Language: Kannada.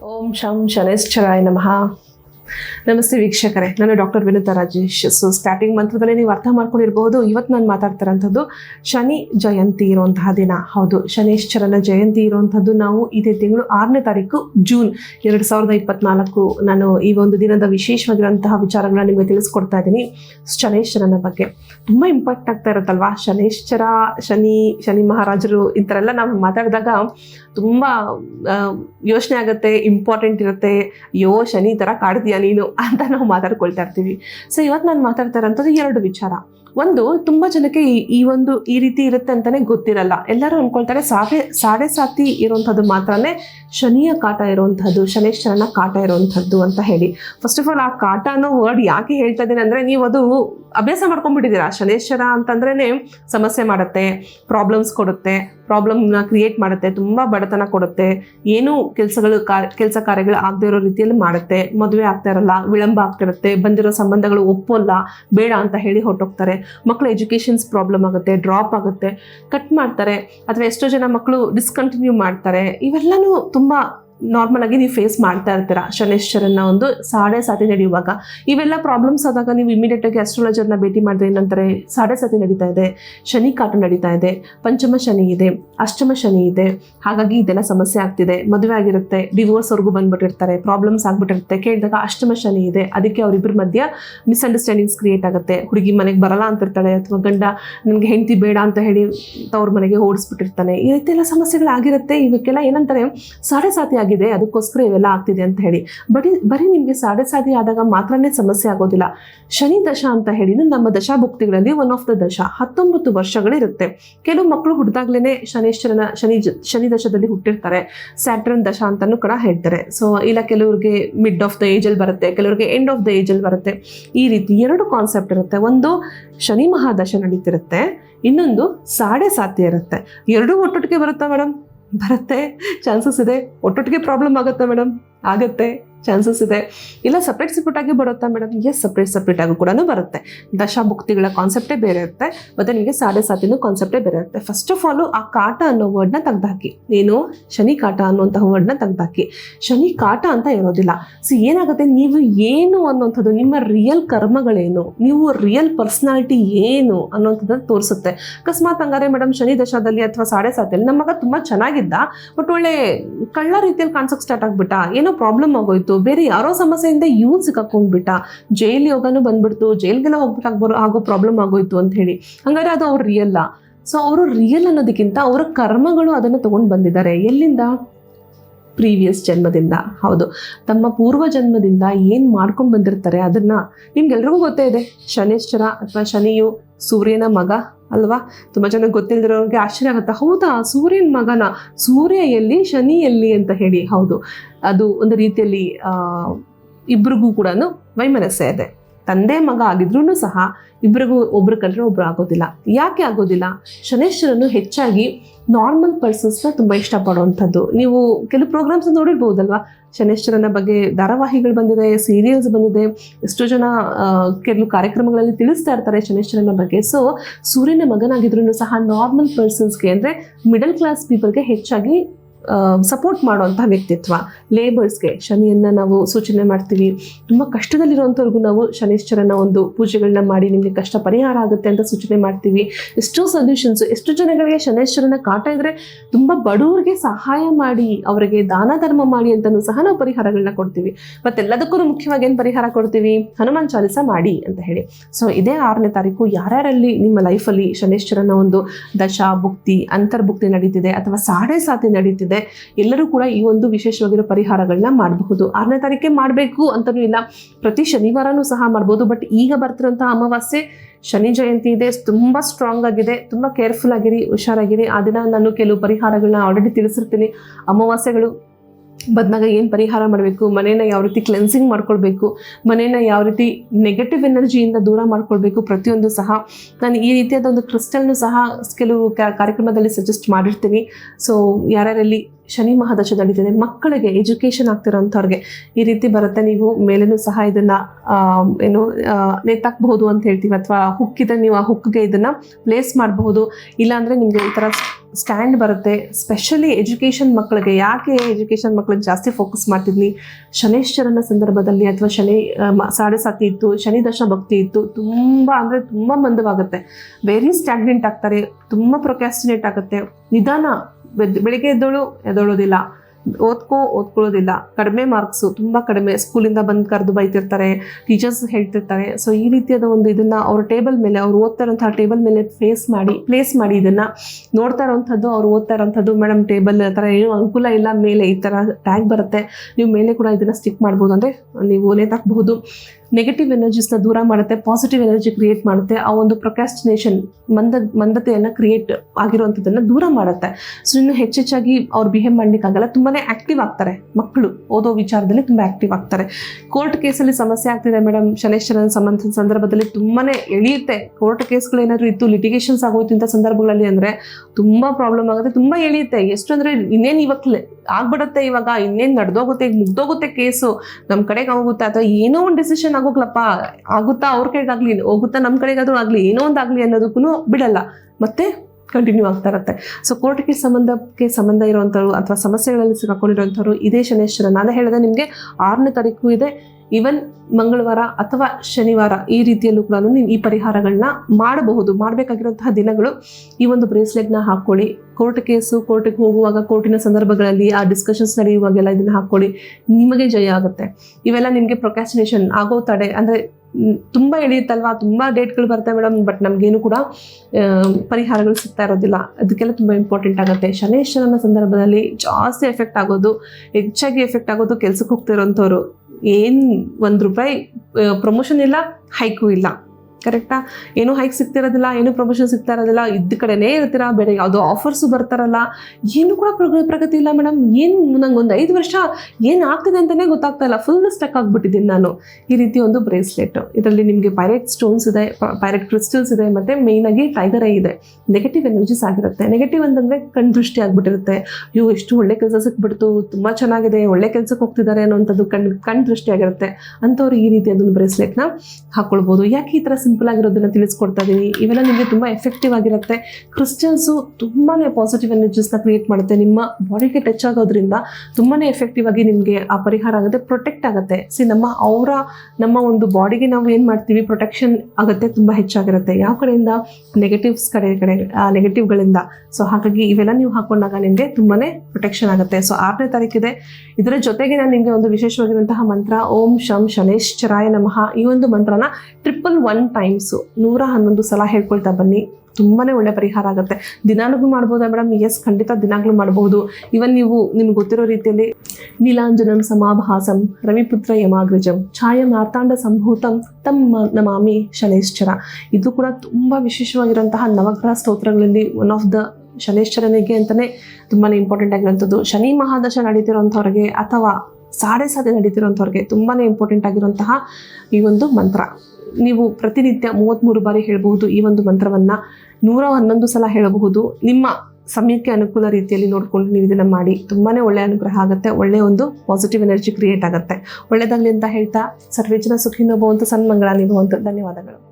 ಓಂ ಶಂ ಶನೈಶ್ಚರಾಯ ನಮಃ ನಮಸ್ತೆ ವೀಕ್ಷಕರೇ. ನಾನು doctor Vinutha Rajesh. So starting ಮಂತ್ರದಲ್ಲೇ ನೀವು ಅರ್ಥ ಮಾಡ್ಕೊಂಡಿರಬಹುದು. ಇವತ್ತು ನಾನು ಮಾತಾಡ್ತಿರೋಂಥದ್ದು ಶನಿ ಜಯಂತಿ ಇರುವಂತಹ ದಿನ. ಹೌದು, ಶನೇಶ್ವರನ ಜಯಂತಿ ಇರುವಂಥದ್ದು ನಾವು ಇದೇ ತಿಂಗಳು ಆರನೇ ತಾರೀಕು ಜೂನ್ ಎರಡು ಸಾವಿರದ ಇಪ್ಪತ್ನಾಲ್ಕು. ನಾನು ಈ ಒಂದು ದಿನದ ವಿಶೇಷವಾಗಿರುವಂತಹ ವಿಚಾರಗಳನ್ನ ನಿಮಗೆ ತಿಳಿಸ್ಕೊಡ್ತಾ ಇದ್ದೀನಿ. ಶನೇಶ್ವರನ ಬಗ್ಗೆ. ತುಂಬ ಇಂಪ್ಯಾಕ್ಟ್ ಆಗ್ತಾ ಇರುತ್ತಲ್ವಾ? ಶನೇಶ್ವರ, ಶನಿ ಶನಿ ಮಹಾರಾಜರು, ಈ ಥರ ಎಲ್ಲ ನಾವು ಮಾತಾಡಿದಾಗ ತುಂಬ ಯೋಚನೆ ಆಗುತ್ತೆ ಇಂಪಾರ್ಟೆಂಟ್ ಇರುತ್ತೆ. ಅಯ್ಯೋ, ಶನಿ ಥರ ಕಾಡ್ತೀಯ ನೀನು? ಅಂತ ನಾವು ಮಾತಾಡ್ಕೊಳ್ತಾ ಇರ್ತೀವಿ. ಸೊ ಇವತ್ತು ನಾನು ಮಾತಾಡ್ತಾ ಇರೋಂಥದ್ದು ಎರಡು ವಿಚಾರ. ಒಂದು, ತುಂಬ ಜನಕ್ಕೆ ಈ ಒಂದು, ಈ ರೀತಿ ಇರುತ್ತೆ ಅಂತಲೇ ಗೊತ್ತಿರಲ್ಲ. ಎಲ್ಲರೂ ಅಂದ್ಕೊಳ್ತಾರೆ ಸಾಡೆ ಸಾಡೆ ಸಾತಿ ಇರುವಂಥದ್ದು ಮಾತ್ರನೇ ಶನಿಯ ಕಾಟ ಇರುವಂಥದ್ದು ಶನೇಶ್ವರನ ಕಾಟ ಇರುವಂಥದ್ದು ಅಂತ ಹೇಳಿ. ಫಸ್ಟ್ ಆಫ್ ಆಲ್ ಆ ಕಾಟ ಅನ್ನೋ ವರ್ಡ್ ಯಾಕೆ ಹೇಳ್ತಾ ಇದ್ದೀನಿ ಅಂದರೆ ನೀವು ಅದು ಅಭ್ಯಾಸ ಮಾಡ್ಕೊಂಡ್ಬಿಟ್ಟಿದ್ದೀರಾ? ಶನೇಶ್ವರ ಅಂತಂದ್ರೇ ಸಮಸ್ಯೆ ಮಾಡುತ್ತೆ ಪ್ರಾಬ್ಲಮ್ಸ್ ಕೊಡುತ್ತೆ ಪ್ರಾಬ್ಲಮ್ನ ಕ್ರಿಯೇಟ್ ಮಾಡುತ್ತೆ, ತುಂಬ ಬಡತನ ಕೊಡುತ್ತೆ, ಏನೂ ಕೆಲಸಗಳು ಕೆಲಸ ಕಾರ್ಯಗಳು ಆಗದೆ ಇರೋ ರೀತಿಯಲ್ಲಿ ಮಾಡುತ್ತೆ, ಮದುವೆ ಆಗ್ತಾ ಇರಲ್ಲ, ವಿಳಂಬ ಆಗ್ತಿರುತ್ತೆ ಬಂದಿರೋ ಸಂಬಂಧಗಳು ಒಪ್ಪೋಲ್ಲ, ಬೇಡ ಅಂತ ಹೇಳಿ ಹೊರಟೋಗ್ತಾರೆ. ಮಕ್ಕಳು ಎಜುಕೇಷನ್ಸ್ ಪ್ರಾಬ್ಲಮ್ ಆಗುತ್ತೆ ಡ್ರಾಪ್ ಆಗುತ್ತೆ ಕಟ್ ಮಾಡ್ತಾರೆ, ಅಥವಾ ಎಷ್ಟೋ ಜನ ಮಕ್ಕಳು ಡಿಸ್ಕಂಟಿನ್ಯೂ ಮಾಡ್ತಾರೆ, ಇವೆಲ್ಲನೂ ತುಂಬ ನಾರ್ಮಲ್ ಆಗಿ ನೀವು ಫೇಸ್ ಮಾಡ್ತಾ ಇರ್ತೀರಾ? ಶನೇಶ್ವರನ ಒಂದು ಸಾಡೆ ಸಾತಿ ನಡೆಯುವಾಗ. ಇವೆಲ್ಲ ಪ್ರಾಬ್ಲಮ್ಸ್ ಆದಾಗ ನೀವು ಇಮಿಡಿಯೇಟ್ ಆಗಿ ಅಸ್ಟ್ರಾಲಜರ್ನ ಭೇಟಿ ಮಾಡಿದ್ರೆ ಏನಂತಾರೆ? ಸಾಡೆ ಸಾತಿ ನಡೀತಾ ಇದೆ. ಶನಿ ಕಾಟ ನಡೀತಾ ಇದೆ. ಪಂಚಮ ಶನಿ ಇದೆ. ಅಷ್ಟಮ ಶನಿ ಇದೆ. ಹಾಗಾಗಿ ಇದೆಲ್ಲ ಸಮಸ್ಯೆ ಆಗ್ತಿದೆ. ಮದುವೆ ಆಗಿರುತ್ತೆ. ಡಿವೋರ್ಸ್ವರೆಗೂ ಬಂದ್ಬಿಟ್ಟಿರ್ತಾರೆ. ಪ್ರಾಬ್ಲಮ್ಸ್ ಆಗ್ಬಿಟ್ಟಿರುತ್ತೆ. ಕೇಳಿದಾಗ ಅಷ್ಟಮ ಶನಿ ಇದೆ. ಅದಕ್ಕೆ ಅವರಿಬ್ಬರ ಮಧ್ಯ ಮಿಸ್ಅಂಡರ್ಸ್ಟ್ಯಾಂಡಿಂಗ್ಸ್ ಕ್ರಿಯೇಟ್ ಆಗುತ್ತೆ. ಹುಡುಗಿ ಮನೆಗೆ ಬರಲ್ಲ ಅಂತಿರ್ತಾಳೆ ಅಥವಾ ಗಂಡ ನನಗೆ ಹೆಂಡತಿ ಬೇಡ ಅಂತ ಹೇಳಿ ತವ್ರ ಮನೆಗೆ ಓಡಿಸ್ಬಿಟ್ಟಿರ್ತಾನೆ. ಈ ರೀತಿ ಎಲ್ಲ ಸಮಸ್ಯೆಗಳಾಗಿರುತ್ತೆ. ಇವಕ್ಕೆಲ್ಲ ಏನಂತಾರೆ? ಸಾಡೆ ಸಾತಿ ಆಗಿದೆ, ಅದಕ್ಕೋಸ್ಕರ ಇವೆಲ್ಲ ಆಗ್ತಿದೆ ಅಂತ ಹೇಳಿ. ಬರೀ ಬರೀ ನಿಮಗೆ ಸಾಡೆ ಸಾಧಿ ಆದಾಗ ಮಾತ್ರನೇ ಸಮಸ್ಯೆ ಆಗೋದಿಲ್ಲ. ಶನಿ ದಶ ಅಂತ ಹೇಳಿ ನಮ್ಮ ದಶಾಭುಕ್ತಿಗಳಲ್ಲಿ ಒನ್ ಆಫ್ ದ ದಶ, ಹತ್ತೊಂಬತ್ತು ವರ್ಷಗಳಿರುತ್ತೆ. ಕೆಲವು ಮಕ್ಕಳು ಹುಟ್ಟಿದಾಗ್ಲೇ ಶನೇಶ್ವರನ ಶನಿ ಶನಿ ದಶದಲ್ಲಿ ಹುಟ್ಟಿರ್ತಾರೆ. ಸ್ಯಾಟ್ರನ್ ದಶ ಅಂತಾನೂ ಕೂಡ ಹೇಳ್ತಾರೆ. ಸೊ ಇಲ್ಲ ಕೆಲವ್ರಿಗೆ ಮಿಡ್ ಆಫ್ ದ ಅಲ್ಲಿ ಬರುತ್ತೆ, ಕೆಲವ್ರಿಗೆ ಎಂಡ್ ಆಫ್ ದ ಅಲ್ಲಿ ಬರುತ್ತೆ. ಈ ರೀತಿ ಎರಡು ಕಾನ್ಸೆಪ್ಟ್ ಇರುತ್ತೆ. ಒಂದು ಶನಿ ಮಹಾದಶ ನಡೀತಿರುತ್ತೆ, ಇನ್ನೊಂದು ಸಾಡೆ ಸಾತಿ ಇರುತ್ತೆ. ಎರಡೂ ಒಟ್ಟೊಟ್ಟಿಗೆ ಬರುತ್ತಾ ಮೇಡಮ್ ಬರುತ್ತೆ ಚಾನ್ಸಸ್ ಇದೆ. ಒಟ್ಟೊಟ್ಟಿಗೆ ಪ್ರಾಬ್ಲಮ್ ಆಗುತ್ತಾ ಮೇಡಮ್ ಆಗುತ್ತೆ ಚಾನ್ಸಸ್ ಇದೆ. ಇಲ್ಲ ಸಪ್ರೇಟ್ ಸಪ್ರೇಟ್ ಆಗಿ ಬರುತ್ತಾ ಮೇಡಮ್ ಎಸ್ ಸಪ್ರೇಟ್ ಸಪ್ರೇಟ್ ಆಗಿ ಕೂಡ ಬರುತ್ತೆ. ದಶಾಭುಕ್ತಿಗಳ ಕಾನ್ಸೆಪ್ಟೇ ಬೇರೆ ಇರುತ್ತೆ ಮತ್ತೆ ನಿಮಗೆ ಸಾಡೆ ಸಾತಿನೂ ಕಾನ್ಸೆಪ್ಟೇ ಬೇರೆ ಇರುತ್ತೆ. ಫಸ್ಟ್ ಆಫ್ ಆಲ್ ಆ ಕಾಟ ಅನ್ನೋ ವರ್ಡ್ನ ತೆಗ್ದಾಕಿ. ನೀನು ಶನಿ ಕಾಟ ಅನ್ನುವಂತಹ ವರ್ಡ್ನ ತೆಗ್ದಾಕಿ. ಶನಿ ಕಾಟ ಅಂತ ಇರೋದಿಲ್ಲ ಸೊ ಏನಾಗುತ್ತೆ? ನೀವು ಏನು ಅನ್ನೋಂಥದ್ದು ನಿಮ್ಮ ರಿಯಲ್ ಕರ್ಮಗಳೇನು? ನೀವು ರಿಯಲ್ ಪರ್ಸ್ನಾಲಿಟಿ ಏನು ಅನ್ನೋಂಥದ್ದನ್ನು ತೋರಿಸುತ್ತೆ. ಅಕಸ್ಮಾತ್ ಹಂಗಾರೆ ಮೇಡಮ್ ಶನಿ ದಶಾದಲ್ಲಿ ಅಥವಾ ಸಾಡೆ ಸಾತಿಯಲ್ಲಿ ನಮ್ಮ ಮಗ ತುಂಬ ಚೆನ್ನಾಗಿದ್ದ ಬಟ್ ಒಳ್ಳೆ ಕಳ್ಳ ರೀತಿಯಲ್ಲಿ ಕಾಣಿಸೋಕೆ ಸ್ಟಾರ್ಟ್ ಆಗ್ಬಿಟ್ಟ. ಏನೋ ಪ್ರಾಬ್ಲಮ್ ಆಗೋಯ್ತು. ಬೇರೆ ಯಾರೋ ಸಮಸ್ಯೆಯಿಂದ ಇವನು ಸಿಕ್ಕಾಕೊಂಡ್ಬಿಟ್ಟ. ಜೈಲ್ ಯೋಗನು ಬಂದ್ಬಿಡ್ತು. ಜೈಲ್ಗೆಲ್ಲ ಹೋಗ್ಬಿಟ್ಟು ಬರೋ ಆಗೋ ಪ್ರಾಬ್ಲಮ್ ಆಗೋಯ್ತು ಅಂತ ಹೇಳಿ. ಹಂಗಾದ್ರೆ ಅದು ಅವ್ರು ರಿಯಲ್ಲ ಸೊ ಅವರು ರಿಯಲ್ ಅನ್ನೋದಕ್ಕಿಂತ ಅವರ ಕರ್ಮಗಳು ಅದನ್ನು ತಗೊಂಡು ಬಂದಿದ್ದಾರೆ. ಎಲ್ಲಿಂದ? ಪ್ರೀವಿಯಸ್ ಜನ್ಮದಿಂದ. ಹೌದು. ತಮ್ಮ ಪೂರ್ವ ಜನ್ಮದಿಂದ ಏನು ಮಾಡ್ಕೊಂಡು ಬಂದಿರ್ತಾರೆ ಅದನ್ನು ನಿಮ್ಗೆಲ್ರಿಗೂ ಗೊತ್ತೇ ಇದೆ. ಶನೇಶ್ವರ ಅಥವಾ ಶನಿಯು ಸೂರ್ಯನ ಮಗ ಅಲ್ವಾ? ತುಂಬ ಜನ ಗೊತ್ತಿಲ್ಲದಿರೋರಿಗೆ ಆಶ್ಚರ್ಯ ಆಗುತ್ತೆ. ಹೌದಾ, ಸೂರ್ಯನ ಮಗನ? ಸೂರ್ಯ ಎಲ್ಲಿ, ಶನಿ ಎಲ್ಲಿ ಅಂತ ಹೇಳಿ. ಹೌದು. ಅದು ಒಂದು ರೀತಿಯಲ್ಲಿ ಇಬ್ಬರಿಗೂ ಕೂಡ ವೈಮನಸ್ಸೆ ಇದೆ. ತಂದೆ ಮಗ ಆಗಿದ್ರೂ ಸಹ ಇಬ್ಬರಿಗೂ ಒಬ್ಬರು ಕಲ್ರೆ ಒಬ್ರು ಆಗೋದಿಲ್ಲ. ಯಾಕೆ ಆಗೋದಿಲ್ಲ? ಶನೇಶ್ವರನು ಹೆಚ್ಚಾಗಿ ನಾರ್ಮಲ್ ಪರ್ಸನ್ಸ್ನ ತುಂಬ ಇಷ್ಟಪಡುವಂಥದ್ದು. ನೀವು ಕೆಲವು ಪ್ರೋಗ್ರಾಮ್ಸ್ ನೋಡಿರ್ಬೋದಲ್ವಾ? ಶನೇಶ್ವರನ ಬಗ್ಗೆ ಧಾರಾವಾಹಿಗಳು ಬಂದಿದೆ ಸೀರಿಯಲ್ಸ್ ಬಂದಿದೆ, ಎಷ್ಟೋ ಜನ ಕೆಲವು ಕಾರ್ಯಕ್ರಮಗಳಲ್ಲಿ ತಿಳಿಸ್ತಾ ಇರ್ತಾರೆ ಶನೇಶ್ವರನ ಬಗ್ಗೆ. ಸೊ ಸೂರ್ಯನ ಮಗನಾಗಿದ್ರೂ ಸಹ ನಾರ್ಮಲ್ ಪರ್ಸನ್ಸ್ಗೆ ಅಂದರೆ ಮಿಡಲ್ ಕ್ಲಾಸ್ ಪೀಪಲ್ಗೆ ಹೆಚ್ಚಾಗಿ ಸಪೋರ್ಟ್ ಮಾಡುವಂಥ ವ್ಯಕ್ತಿತ್ವ. ಲೇಬರ್ಸ್ಗೆ ಶನಿಯನ್ನು ನಾವು ಸೂಚನೆ ಮಾಡ್ತೀವಿ. ತುಂಬ ಕಷ್ಟದಲ್ಲಿರುವಂಥವ್ರಿಗೂ ನಾವು ಶನೇಶ್ವರನ ಒಂದು ಪೂಜೆಗಳನ್ನ ಮಾಡಿ ನಿಮಗೆ ಕಷ್ಟ ಪರಿಹಾರ ಆಗುತ್ತೆ ಅಂತ ಸೂಚನೆ ಮಾಡ್ತೀವಿ. ಎಷ್ಟೋ ಸೊಲ್ಯೂಷನ್ಸ್ ಎಷ್ಟು ಜನಗಳಿಗೆ ಶನೇಶ್ವರನ ಕಾಟ ಇದ್ರೆ ತುಂಬ ಬಡವರಿಗೆ ಸಹಾಯ ಮಾಡಿ, ಅವರಿಗೆ ದಾನ ಧರ್ಮ ಮಾಡಿ ಅಂತಲೂ ಸಹ ನಾವು ಪರಿಹಾರಗಳನ್ನ ಕೊಡ್ತೀವಿ. ಮತ್ತೆಲ್ಲದಕ್ಕೂ ಮುಖ್ಯವಾಗಿ ಏನು ಪರಿಹಾರ ಕೊಡ್ತೀವಿ? ಹನುಮಾನ್ ಚಾಲಿಸ ಮಾಡಿ ಅಂತ ಹೇಳಿ. ಸೊ ಇದೇ ಆರನೇ ತಾರೀಕು ಯಾರ್ಯಾರಲ್ಲಿ ನಿಮ್ಮ ಲೈಫಲ್ಲಿ ಶನೇಶ್ವರನ ಒಂದು ದಶ, ಭುಕ್ತಿ, ಅಂತರ್ಭುಕ್ತಿ ನಡೀತಿದೆ ಅಥವಾ ಸಾಡೆ ಸಾತಿ ನಡೀತಿದೆ ಎಲ್ಲರೂ ಕೂಡ ಈ ಒಂದು ವಿಶೇಷವಾಗಿರೋ ಪರಿಹಾರಗಳನ್ನ ಮಾಡಬಹುದು. ಆರನೇ ತಾರೀಕೆ ಮಾಡಬೇಕು ಅಂತಲೂ ಇಲ್ಲ. ಪ್ರತಿ ಶನಿವಾರನೂ ಸಹ ಮಾಡ್ಬೋದು. ಬಟ್ ಈಗ ಬರ್ತಿರೋಂಥ ಅಮಾವಾಸ್ಯೆ, ಶನಿ ಜಯಂತಿ ಇದೆ. ತುಂಬ ಸ್ಟ್ರಾಂಗ್ ಆಗಿದೆ. ತುಂಬ ಕೇರ್ಫುಲ್ ಆಗಿರಿ, ಹುಷಾರಾಗಿರಿ. ಆ ದಿನ ನಾನು ಕೆಲವು ಪರಿಹಾರಗಳನ್ನ ಆಲ್ರೆಡಿ ತಿಳಿಸಿರ್ತೀನಿ. ಅಮಾವಾಸ್ಯೆಗಳು ಬಂದಾಗ ಏನು ಪರಿಹಾರ ಮಾಡಬೇಕು? ಮನೇನ ಯಾವ ರೀತಿ ಕ್ಲೆನ್ಸಿಂಗ್ ಮಾಡ್ಕೊಳ್ಬೇಕು? ಮನೇನ ಯಾವ ರೀತಿ ನೆಗೆಟಿವ್ ಎನರ್ಜಿಯಿಂದ ದೂರ ಮಾಡ್ಕೊಳ್ಬೇಕು ಪ್ರತಿಯೊಂದು ಸಹ? ನಾನು ಈ ರೀತಿಯಾದ ಒಂದು ಕ್ರಿಸ್ಟಲ್ನು ಸಹ ಕೆಲವು ಕಾರ್ಯಕ್ರಮದಲ್ಲಿ ಸಜೆಸ್ಟ್ ಮಾಡಿರ್ತೀನಿ. ಸೊ ಯಾರ್ಯಾರಲ್ಲಿ ಶನಿ ಮಹಾದಶ ನಡೀತಿದೆ ಮಕ್ಕಳಿಗೆ ಎಜುಕೇಶನ್ ಆಗ್ತಿರೋಂಥವ್ರಿಗೆ ಈ ರೀತಿ ಬರುತ್ತೆ. ನೀವು ಮೇಲೆನೂ ಸಹ ಇದನ್ನ ಏನು ನೇತಾಕ್ಬಹುದು ಅಂತ ಹೇಳ್ತೀವಿ ಅಥವಾ ಹುಕ್ಕಿದ ನೀವು ಆ ಹುಕ್ಗೆ ಇದನ್ನ ಪ್ಲೇಸ್ ಮಾಡಬಹುದು. ಇಲ್ಲಾಂದ್ರೆ ನಿಮಗೆ ಈ ಥರ ಸ್ಟ್ಯಾಂಡ್ ಬರುತ್ತೆ. ಸ್ಪೆಷಲಿ ಎಜುಕೇಷನ್ ಮಕ್ಕಳಿಗೆ, ಯಾಕೆ ಎಜುಕೇಷನ್ ಮಕ್ಕಳಿಗೆ ಜಾಸ್ತಿ ಫೋಕಸ್ ಮಾಡ್ತಿದ್ವಿ ಶನೇಶ್ವರನ ಸಂದರ್ಭದಲ್ಲಿ ಅಥವಾ ಶನಿ ಸಾಡೆ ಸಾತಿ ಇತ್ತು, ಶನಿ ದಶ ಭಕ್ತಿ ಇತ್ತು, ತುಂಬ ಅಂದರೆ ತುಂಬ ಮಂದವಾಗುತ್ತೆ. ವೆರಿ ಸ್ಟ್ಯಾಗ್ನೆಂಟ್ ಆಗ್ತಾರೆ, ತುಂಬ ಪ್ರೊಕ್ಯಾಸ್ಟಿನೇಟ್ ಆಗುತ್ತೆ. ನಿಧಾನ ಬೆಳಿಗ್ಗೆ ಎದ್ದೋಳು, ಎದ್ದೋಳೋದಿಲ್ಲ. ಓದ್ಕೋ, ಓದ್ಕೊಳ್ಳೋದಿಲ್ಲ. ಕಡಿಮೆ ಮಾರ್ಕ್ಸು, ತುಂಬ ಕಡಿಮೆ. ಸ್ಕೂಲಿಂದ ಬಂದು ಕರೆದು ಬೈತಿರ್ತಾರೆ, ಟೀಚರ್ಸ್ ಹೇಳ್ತಿರ್ತಾರೆ. ಸೊ ಈ ರೀತಿಯಾದ ಒಂದು ಇದನ್ನು ಅವ್ರ ಟೇಬಲ್ ಮೇಲೆ, ಅವ್ರು ಓದ್ತಾ ಇರೋಂಥ ಟೇಬಲ್ ಮೇಲೆ ಫೇಸ್ ಮಾಡಿ ಪ್ಲೇಸ್ ಮಾಡಿ ಇದನ್ನು ನೋಡ್ತಾ ಇರೋವಂಥದ್ದು ಅವ್ರು ಓದ್ತಾ ಇರೋಂಥದ್ದು. ಮೇಡಮ್, ಟೇಬಲ್ ಥರ ಏನು ಅನುಕೂಲ ಇಲ್ಲ. ಮೇಲೆ ಈ ಥರ ಟ್ಯಾಗ್ ಬರುತ್ತೆ. ನೀವು ಮೇಲೆ ಕೂಡ ಇದನ್ನು ಸ್ಟಿಕ್ ಮಾಡ್ಬೋದು. ಅಂದರೆ ನೀವು ನೇತಾಕಬಹುದು ನೆಗೆಟಿವ್ ಎನರ್ಜೀಸ್ನ ದೂರ ಮಾಡುತ್ತೆ ಪಾಸಿಟಿವ್ ಎನರ್ಜಿ ಕ್ರಿಯೇಟ್ ಮಾಡುತ್ತೆ, ಆ ಒಂದು ಪ್ರೊಕ್ಯಾಸ್ಟಿನೇಷನ್ ಮಂದ, ಮಂದತೆಯನ್ನು ಕ್ರಿಯೇಟ್ ಆಗಿರುವಂಥದ್ದನ್ನು ದೂರ ಮಾಡುತ್ತೆ. ಸೊ ಇನ್ನು ಹೆಚ್ಚೆಚ್ಚಾಗಿ ಅವ್ರು ಬಿಹೇವ್ ಮಾಡಲಿಕ್ಕಾಗಲ್ಲ ತುಂಬಾ ಆಕ್ಟಿವ್ ಆಗ್ತಾರೆ ಮಕ್ಕಳು. ಓದೋ ವಿಚಾರದಲ್ಲಿ ತುಂಬ ಆಕ್ಟಿವ್ ಆಗ್ತಾರೆ. ಕೋರ್ಟ್ ಕೇಸಲ್ಲಿ ಸಮಸ್ಯೆ ಆಗ್ತಿದೆ ಮೇಡಮ್ ಶನೇಶ್ವರನ ಸಂಬಂಧ, ಸಂದರ್ಭದಲ್ಲಿ ತುಂಬಾ ಎಳೆಯುತ್ತೆ. ಕೋರ್ಟ್ ಕೇಸ್ಗಳು ಏನಾದರೂ ಇತ್ತು ಲಿಟಿಗೇಷನ್ಸ್ ಆಗೋಯ್ತು ಇಂಥ ಸಂದರ್ಭಗಳಲ್ಲಿ ಅಂದರೆ ತುಂಬ ಪ್ರಾಬ್ಲಮ್ ಆಗುತ್ತೆ, ತುಂಬ ಎಳೆಯುತ್ತೆ. ಎಷ್ಟು ಅಂದರೆ ಇನ್ನೇನು ಇವಾಗ ಆಗ್ಬಿಡುತ್ತೆ ಇವಾಗ, ಇನ್ನೇನು ನಡೆದೋಗುತ್ತೆ, ಈಗ ಮುಗ್ದೋಗುತ್ತೆ ಕೇಸು. ನಮ್ಮ ಕಡೆಗೆ ಹೋಗುತ್ತೆ ಅಥವಾ ಏನೋ ಒಂದು ಡಿಸಿಷನ್ ಆಗೋಗ್ಲಪ್ಪ. ಆಗುತ್ತಾ ಅವ್ರ ಕಡೆಗಾಗ್ಲಿ ಹೋಗುತ್ತಾ ನಮ್ಮ ಕಡೆಗಾದ್ರೂ ಆಗಲಿ, ಏನೋ ಒಂದಾಗಲಿ ಅನ್ನೋದಕ್ಕೂ ಬಿಡಲ್ಲ. ಮತ್ತೆ ಕಂಟಿನ್ಯೂ ಆಗ್ತಾ ಇರುತ್ತೆ. ಸೊ ಕೋರ್ಟ್ಗೆ ಸಂಬಂಧಕ್ಕೆ ಸಂಬಂಧ ಇರುವಂಥವ್ರು, ಅಥವಾ ಸಮಸ್ಯೆಗಳಲ್ಲಿ ಸಿಕ್ಕಾಕೊಂಡಿರುವಂಥವ್ರು, ಇದೇ ಶನೇಶ್ವರ. ನಾನು ಹೇಳಿದೆ ನಿಮಗೆ, ಆರನೇ ತಾರೀಕು ಇದೆ. ಈವನ್ ಮಂಗಳವಾರ ಅಥವಾ ಶನಿವಾರ ಈ ರೀತಿಯಲ್ಲೂ ಕೂಡ ನೀವು ಈ ಪರಿಹಾರಗಳನ್ನ ಮಾಡಬಹುದು. ಮಾಡಬೇಕಾಗಿರುವಂತಹ ದಿನಗಳು ಈ ಒಂದು ಬ್ರೇಸ್ಲೆಟ್ನ ಹಾಕ್ಕೊಳ್ಳಿ. ಕೋರ್ಟ್ ಕೇಸು ಕೋರ್ಟಿಗೆ ಹೋಗುವಾಗ ಕೋರ್ಟಿನ ಸಂದರ್ಭಗಳಲ್ಲಿ ಆ ಡಿಸ್ಕಷನ್ಸ್ ನಡೆಯುವಾಗೆಲ್ಲ ಇದನ್ನ ಹಾಕ್ಕೊಳ್ಳಿ. ನಿಮಗೆ ಜಯ ಆಗುತ್ತೆ. ಇವೆಲ್ಲ ನಿಮಗೆ ಪ್ರೊಕ್ಯಾಸಿನೇಷನ್ ಆಗೋ ತಡೆ ಅಂದರೆ ತುಂಬ ಎಳೆಯುತ್ತಲ್ವಾ? ತುಂಬ ಡೇಟ್ಗಳು ಬರ್ತವೆ ಮೇಡಮ್ ಬಟ್ ನಮಗೇನು ಕೂಡ ಪರಿಹಾರಗಳು ಸಿಗ್ತಾ ಇರೋದಿಲ್ಲ. ಅದಕ್ಕೆಲ್ಲ ತುಂಬ ಇಂಪಾರ್ಟೆಂಟ್ ಆಗುತ್ತೆ. ಶನೇಶ್ವರನ ಸಂದರ್ಭದಲ್ಲಿ ಜಾಸ್ತಿ ಎಫೆಕ್ಟ್ ಆಗೋದು, ಹೆಚ್ಚಾಗಿ ಎಫೆಕ್ಟ್ ಆಗೋದು ಕೆಲಸಕ್ಕೆ ಹೋಗ್ತಿರೋಂಥವ್ರು. ಏನು ಒಂದು ರೂಪಾಯಿ ಪ್ರಮೋಷನ್ ಇಲ್ಲ ಹೈಕು ಇಲ್ಲ. ಕರೆಕ್ಟಾ? ಏನೂ ಹೈಕ್ ಸಿಗ್ತಿರೋದಿಲ್ಲ, ಏನೂ ಪ್ರಮೋಷನ್ ಸಿಗ್ತಾ ಇರೋದಿಲ್ಲ ಇದ್ದ ಕಡೆನೇ ಇರ್ತೀರಾ? ಬೇರೆ ಯಾವುದೋ ಆಫರ್ಸು ಬರ್ತಾರಲ್ಲ, ಏನು ಕೂಡ ಪ್ರಗ, ಪ್ರಗತಿ ಇಲ್ಲ ಮೇಡಮ್ ಏನು ನಂಗೆ ಒಂದು ಐದು ವರ್ಷ ಏನು ಆಗ್ತಿದೆ ಅಂತಲೇ ಗೊತ್ತಾಗ್ತಾ ಇಲ್ಲ. ಫುಲ್ ಸ್ಟಕ್ ಆಗಿಬಿಟ್ಟಿದ್ದೀನಿ ನಾನು. ಈ ರೀತಿ ಒಂದು ಬ್ರೇಸ್ಲೆಟ್ ಇದರಲ್ಲಿ ನಿಮಗೆ ಪೈರೆಟ್ ಸ್ಟೋನ್ಸ್ ಇದೆ ಪೈರೆಟ್ ಕ್ರಿಸ್ಟಲ್ಸ್ ಇದೆ, ಮತ್ತು ಮೇಯ್ನಾಗಿ ಟೈಗರ್ ಐ ಇದೆ. ನೆಗೆಟಿವ್ ಎನರ್ಜೀಸ್ ಆಗಿರುತ್ತೆ. ನೆಗೆಟಿವ್ ಅಂತಂದರೆ ಕಣ್ದೃಷ್ಟಿ ಆಗಿಬಿಟ್ಟಿರುತ್ತೆ. ಅಯ್ಯೋ, ಎಷ್ಟು ಒಳ್ಳೆ ಕೆಲಸ ಸಿಕ್ಬಿಡ್ತು. ತುಂಬ ಚೆನ್ನಾಗಿದೆ. ಒಳ್ಳೆ ಕೆಲಸಕ್ಕೆ ಹೋಗ್ತಿದ್ದಾರೆ ಅನ್ನೋಂಥದ್ದು ಕಣ್ ಕಣ್ ದೃಷ್ಟಿ ಆಗಿರುತ್ತೆ. ಅಂಥವ್ರು ಈ ರೀತಿ ಅದನ್ನು ಬ್ರೇಸ್ಲೆಟ್ನ ಹಾಕ್ಕೊಳ್ಬೋದು ಯಾಕೆ ಈ ಥರ ಸಿಂಪಲ್ ಆಗಿರೋದನ್ನ ತಿಳಿಸ್ಕೊಡ್ತಾ ಇದ್ದೀನಿ ಇವೆಲ್ಲ ನಿಮಗೆ ತುಂಬ ಎಫೆಕ್ಟಿವ್ ಆಗಿರುತ್ತೆ. ಕ್ರಿಸ್ಟಲ್ಸು ತುಂಬಾ ಪಾಸಿಟಿವ್ ಎನರ್ಜೀಸ್ನ ಕ್ರಿಯೇಟ್ ಮಾಡುತ್ತೆ. ನಿಮ್ಮ ಬಾಡಿಗೆ ಟಚ್ ಆಗೋದ್ರಿಂದ ತುಂಬಾ ಎಫೆಕ್ಟಿವ್ ಆಗಿ ನಿಮಗೆ ಆ ಪರಿಹಾರ ಆಗುತ್ತೆ ಪ್ರೊಟೆಕ್ಟ್ ಆಗುತ್ತೆ. ಸಿ ನಮ್ಮ ಅವರ ನಮ್ಮ ಒಂದು ಬಾಡಿಗೆ ನಾವು ಏನು ಮಾಡ್ತೀವಿ ಪ್ರೊಟೆಕ್ಷನ್ ಆಗುತ್ತೆ, ತುಂಬ ಹೆಚ್ಚಾಗಿರುತ್ತೆ. ಯಾವ ಕಡೆಯಿಂದ? ನೆಗೆಟಿವ್ಸ್ ಕಡೆ ಕಡೆ ನೆಗೆಟಿವ್ಗಳಿಂದ ಸೊ ಹಾಗಾಗಿ ಇವೆಲ್ಲ ನೀವು ಹಾಕೊಂಡಾಗ ನಿಮಗೆ ತುಂಬಾ ಪ್ರೊಟೆಕ್ಷನ್ ಆಗುತ್ತೆ. ಸೊ ಆರನೇ ತಾರೀಕಿದೆ. ಇದರ ಜೊತೆಗೆ ನಾನು ನಿಮಗೆ ಒಂದು ವಿಶೇಷವಾಗಿರುವಂತಹ ಮಂತ್ರ, ಓಂ ಶಂ ಶನೇಶ್ಚರಾಯ ನಮಃ. ಈ ಒಂದು ಮಂತ್ರನ ಟ್ರಿಪಲ್ ಒನ್ ಟೈಮ್ಸು ನೂರ ಹನ್ನೊಂದು ಸಲ ಹೇಳ್ಕೊಳ್ತಾ ಬನ್ನಿ. ತುಂಬಾ ಒಳ್ಳೆ ಪರಿಹಾರ ಆಗುತ್ತೆ. ದಿನಾಗ್ಲೂ ಮಾಡ್ಬೋದಾ ಮೇಡಮ್ ಎಸ್ ಖಂಡಿತ ದಿನಾಗ್ಲೂ ಮಾಡಬಹುದು. ಇವನ್ ನೀವು ನಿಮ್ಗೆ ಗೊತ್ತಿರೋ ರೀತಿಯಲ್ಲಿ ನೀಲಾಂಜನಂ ಸಮಾಭಾಸಂ ರವಿಪುತ್ರ ಯಮಾಗ್ರಜಂ ಛಾಯ ಮಾರ್ತಾಂಡ ಸಂಭೂತಂ ತಮ್ಮ ನಮಾಮಿ ಶನೇಶ್ಚರ ಇದು ಕೂಡ ತುಂಬ ವಿಶೇಷವಾಗಿರುವಂತಹ ನವಗ್ರಹ ಸ್ತೋತ್ರಗಳಲ್ಲಿ ಒನ್ ಆಫ್ ದ ಶನೇಶ್ವರನಿಗೆ ಅಂತಲೇ ತುಂಬಾ ಇಂಪಾರ್ಟೆಂಟ್ ಆಗಿರುವಂಥದ್ದು. ಶನಿ ಮಹಾದಶ ನಡೀತಿರುವಂಥವ್ರಿಗೆ ಅಥವಾ ಸಾಡೆ ಸಾಧೆ ನಡೀತಿರುವಂಥವ್ರಿಗೆ ತುಂಬಾ ಇಂಪಾರ್ಟೆಂಟ್ ಆಗಿರುವಂತಹ ಈ ಒಂದು ಮಂತ್ರ. ನೀವು ಪ್ರತಿನಿತ್ಯ ಮೂವತ್ತ್ಮೂರು ಬಾರಿ ಹೇಳಬಹುದು ಈ ಒಂದು ಮಂತ್ರವನ್ನು. ನೂರ ಹನ್ನೊಂದು ಸಲ ಹೇಳಬಹುದು. ನಿಮ್ಮ ಸಮಯಕ್ಕೆ ಅನುಕೂಲ ರೀತಿಯಲ್ಲಿ ನೋಡಿಕೊಂಡು ನೀವು ಇದನ್ನು ಮಾಡಿ. ತುಂಬಾ ಒಳ್ಳೆಯ ಅನುಗ್ರಹ ಆಗುತ್ತೆ. ಒಳ್ಳೆಯ ಒಂದು ಪಾಸಿಟಿವ್ ಎನರ್ಜಿ ಕ್ರಿಯೇಟ್ ಆಗುತ್ತೆ. ಒಳ್ಳೆಯದಾಗಲಿ ಅಂತ ಹೇಳ್ತಾ ಸರ್ವೇ ಜನ ಸುಖಿನೋ ಭವಂತು ಸನ್ಮಂಗಳ ನೀವು ಧನ್ಯವಾದಗಳು.